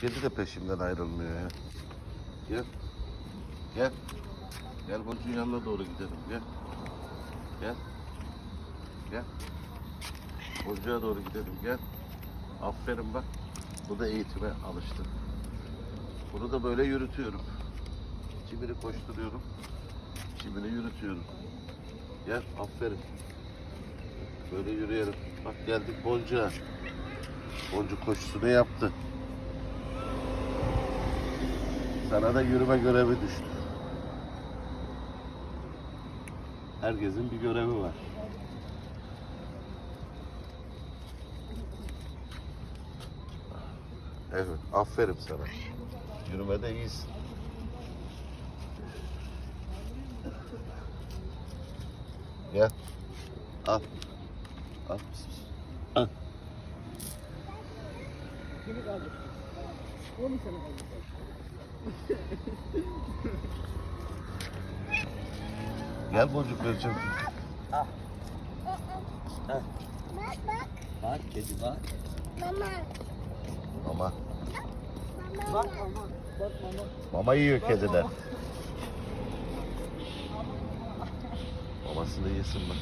kedi de peşimden ayrılmıyor ya. Gel. Gel. Gel Boncuğun yanına doğru gidelim. Gel. Gel. Gel. Boncuğa doğru gidelim. Gel. Aferin bak. Bu da eğitime alıştı. Bunu da böyle yürütüyorum. Çimini koşturuyorum. Çimini yürütüyorum. Gel. Aferin. Böyle yürüyelim. Bak geldik Boncuğa. Boncuk koşusunu yaptı. Sana da yürüme görevi düştü. Herkesin bir görevi var. Evet, aferin sana. Yürümede iyisin. Gel. Al. Al. Al. Beni kaldır. O mu sana kaldır? Gel boncuklarcığım. Bak kedi bak. Mama. Bak mama. Bak mama. Mama yiyor Bak kediler. mama. Mamasını yesin bak.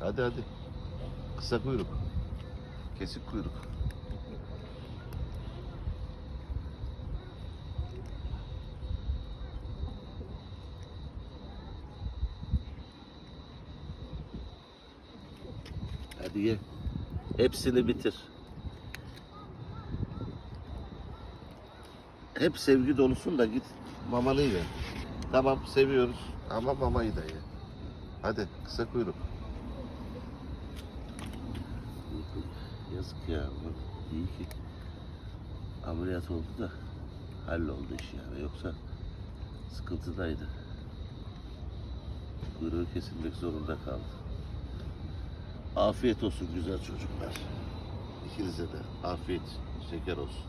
Hadi hadi. Kısa kuyruk. Kesik kuyruk. Hadi ye. Hepsini bitir. Hep sevgi dolusun da git mamanı ye. Tamam seviyoruz ama mamayı da ye. Hadi kısa kuyruk. Yazık ya. İyi ki ameliyat oldu da halloldu iş yani. Yoksa sıkıntıdaydı. Kuyruğu kesilmek zorunda kaldı. Afiyet olsun güzel çocuklar. İkinize de afiyet, şeker olsun.